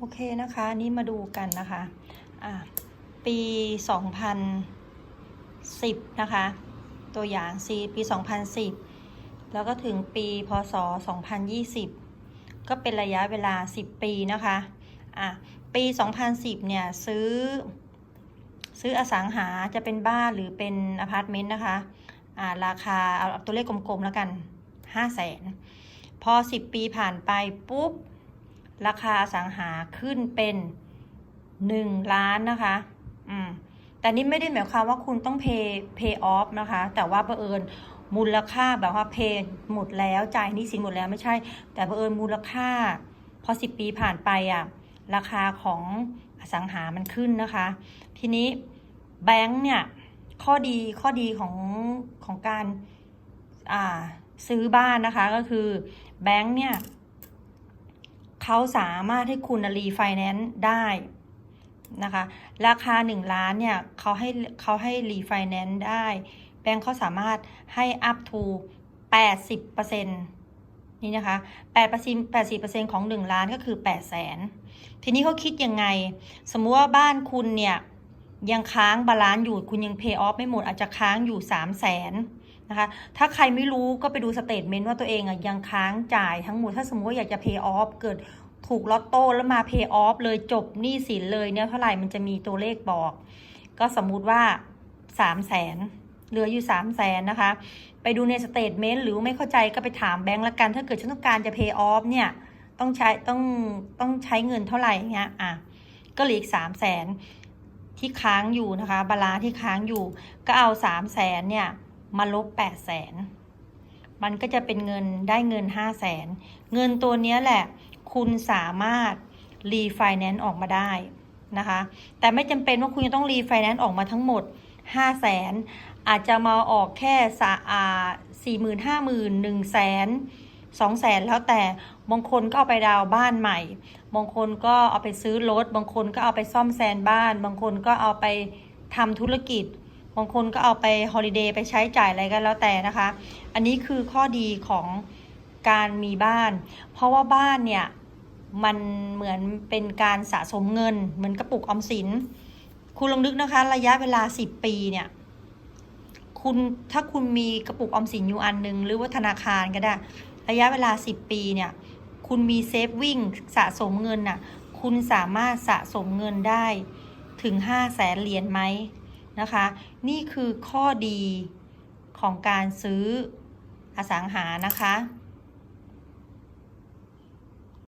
โอเคนะคะนี่มาดูกันนะคะอะปี 2010 นะคะ ตัวอย่างซีปี 2010 แล้วก็ถึงปีพศ 2020 ก็เป็นระยะเวลา 10 ปีนะคะอะปี 2010 เนี่ยซื้อ ซื้ออสังหาจะเป็นบ้านหรือเป็นอพาร์ตเมนต์นะคะอ่าราคาเอาตัวเลขกลมๆแล้วกัน 5 0 0แสนพอ 10 ปีผ่านไปปุ๊บ ราคาอสังหาขึ้นเป็น1ล้านนะคะ อืม แต่นี่ไม่ได้หมายความว่าคุณต้อง pay pay off นะคะ แต่ว่าเอิญมูลค่าแบบว่า pay หมดแล้วจ่ายนี้สินหมดแล้วไม่ใช่ แต่เอิญมูลค่า พอ10ปีผ่านไปอะราคาของอสังหามันขึ้นนะคะ ทีนี้แบงค์เนี่ย ข้อดีข้อดีของของการ อ่า ซื้อบ้านนะคะ ก็คือแบงค์เนี่ย เขาสามารถให้คุณรีไฟแนนซ์ได้นะคะ ราคา 1 ล้านเนี่ยเขาให้เขาให้รีไฟแนนซ์ได้ แบงค์เขาสามารถให้ up to 80%นี่นะคะ8% 80%ของ 1 ล้านก็คือ 8 0 0 0 0 0ทีนี้เขาคิดยังไง สมมุติว่าบ้านคุณเนี่ยยังค้างบาลานซ์อยู่คุณยัง pay off ไม่หมดอาจจะค้างอยู่ 3 0 0 0 0น นะคะ ถ้าใครไม่รู้ก็ไปดูสเตทเมนต์ว่าตัวเองอะยังค้างจ่ายทั้งหมด ถ้าสมมติว่าอยากจะ pay off เกิดถูกลอตโต้แล้วมา pay off เลยจบหนี้สินเลยเนี่ยเท่าไหร่มันจะมีตัวเลขบอก ก็สมมุติว่า3 0 0แสนเหลืออยู่3 0 0แสนนะคะ ไปดูในสเตทเมนต์หรือไม่เข้าใจก็ไปถามแบงก์ละกัน ถ้าเกิดฉันต้องการจะ pay off เนี่ยต้องใช้ต้องต้องใช้เงินเท่าไหร่เงี้ยอะก็เหลืออีก3 0 0แสนที่ค้างอยู่นะคะบาลานซ์ที่ค้างอยู่ก็เอาสามแสนเนี่ย มาลบแปดแสนมันก็จะเป็นเงินได้เงินห้าแสนเงินตัวนี้แหละ คุณสามารถรีไฟแนนซ์ออกมาได้นะคะ แต่ไม่จำเป็นว่าคุณจะต้องรีไฟแนนซ์ออกมาทั้งหมดห้าแสนอาจจะมาออกแค่สาอาสี่หมื่นห้าหมื่นหนึ่งแสนสองแสนแล้วแต่บางคนก็เอาไปดาวบ้านใหม่ บางคนก็เอาไปซื้อรถ บางคนก็เอาไปซ่อมแซมบ้าน บางคนก็เอาไปทำธุรกิจ บางคนก็เอาไปฮอลิเดย์ไปใช้จ่ายอะไรกันแล้วแต่นะคะ อันนี้คือข้อดีของการมีบ้าน เพราะว่าบ้านเนี่ยมันเหมือนเป็นการสะสมเงิน เหมือนกระปุกออมสิน คุณลองนึกนะคะ ระยะเวลา 10 ปีเนี่ยคุณถ้าคุณมีกระปุกออมสินอยู่อันหนึ่งหรือว่าธนาคารก็ได้ ระยะเวลา 10 ปีเนี่ยคุณมีเซฟวิ่งสะสมเงินน่ะคุณสามารถสะสมเงินได้ถึง 5 0 0แสนเหรียญไหม นะคะ นี่คือข้อดีของการซื้ออสังหานะคะ